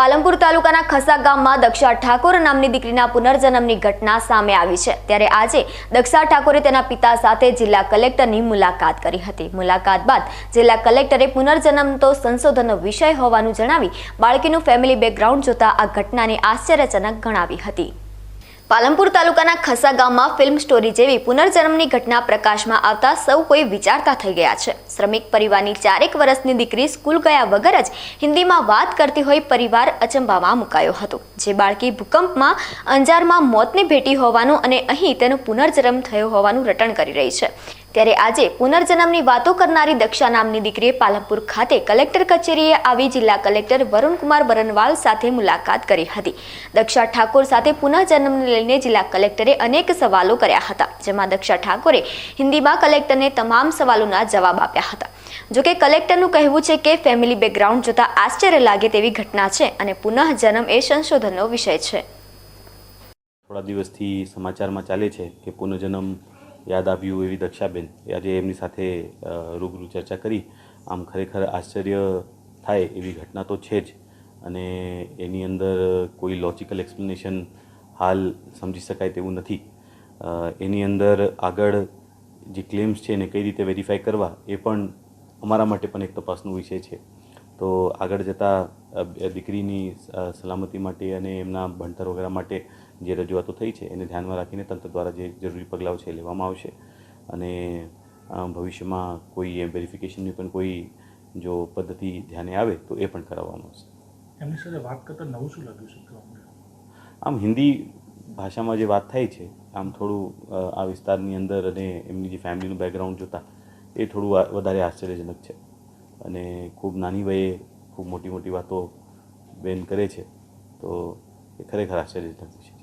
પાલનપુર તાલુકાના ખસા ગામમાં દક્ષા ઠાકોર નામની દીકરીના પુનર્જન્મની ઘટના સામે આવી છે. ત્યારે આજે દક્ષા ઠાકોરે તેના પિતા સાથે જિલ્લા કલેક્ટરની મુલાકાત કરી હતી. મુલાકાત બાદ જિલ્લા કલેક્ટરે પુનર્જન્મ તો સંશોધનનો વિષય હોવાનું જણાવી બાળકીનું ફેમિલી બેકગ્રાઉન્ડ જોતા આ ઘટનાને આશ્ચર્યજનક ગણાવી હતી. પાલનપુર તાલુકાના ખસા ગામમાં ફિલ્મ સ્ટોરી જેવી પુનર્જન્મની ઘટના પ્રકાશમાં આવતા સૌ કોઈ વિચારતા થઈ ગયા છે. શ્રમિક પરિવારની ચારેક વર્ષની દીકરી સ્કૂલ ગયા વગર જ હિન્દીમાં વાત કરતી હોય પરિવાર અચંબામાં મુકાયો હતો. જે બાળકી ભૂકંપમાં અંજારમાં મોતને ભેટી હોવાનું અને અહીં તેનો પુનર્જન્મ થયો હોવાનું રટણ કરી રહી છે. ત્યારે આજે પુનર્જન્મની વાતો કરનારી દક્ષા નામની દીકરીએ પાલનપુર ખાતે કલેક્ટર કચેરીએ આવી જિલ્લા કલેક્ટર વરુણકુમાર બરનવાલ સાથે મુલાકાત કરી હતી. દક્ષા ઠાકોર સાથે પુનઃજન્મને લઈને જિલ્લા કલેક્ટરે અનેક સવાલો કર્યા હતા, જેમાં દક્ષા ઠાકોરે હિન્દીમાં કલેક્ટરને તમામ સવાલોના જવાબ આપ્યા હતા. જોકે કલેક્ટરનું કહેવું છે કે ફેમિલી બેકગ્રાઉન્ડ જોતા આશ્ચર્ય લાગે તેવી ઘટના છે અને પુનઃજન્મ એ સંશોધનનો વિષય છે. થોડા દિવસથી સમાચારમાં ચાલે છે કે પુનર્જન્મ યાદ આવ્યું એવી દક્ષાબેન. આજે એમની સાથે રૂબરૂ ચર્ચા કરી. આમ ખરેખર આશ્ચર્ય થાય એવી ઘટના તો છે જ. અને એની અંદર કોઈ લોજિકલ એક્સપ્લેનેશન હાલ સમજી શકાય તેવું નથી. એની અંદર આગળ જે ક્લેમ્સ છે એને કઈ રીતે વેરીફાઈ કરવા એ પણ અમારા માટે પણ એક તપાસનો વિષય છે. તો આગળ જતાં દીકરીની સલામતી માટે અને એમના ભણતર વગેરે માટે જે રજૂઆતો થઈ છે એને ધ્યાનમાં રાખીને તંત્ર દ્વારા જે જરૂરી પગલાઓ છે એ લેવામાં આવશે. અને ભવિષ્યમાં કોઈ એ વેરિફિકેશનની પણ કોઈ જો પદ્ધતિ ધ્યાને આવે તો એ પણ કરાવવામાં આવશે. એમની સાથે વાત કરતાં નવું શું લાગ્યું છે આમ હિન્દી ભાષામાં જે વાત થાય છે આમ થોડું આ વિસ્તારની અંદર અને એમની જે ફેમિલીનું બેકગ્રાઉન્ડ જોતા એ થોડું વધારે આશ્ચર્યજનક છે. અને ખૂબ નાની વયે ખૂબ મોટી મોટી વાતો બેન કરે છે, તો એ ખરેખર આશ્ચર્યજનક છે.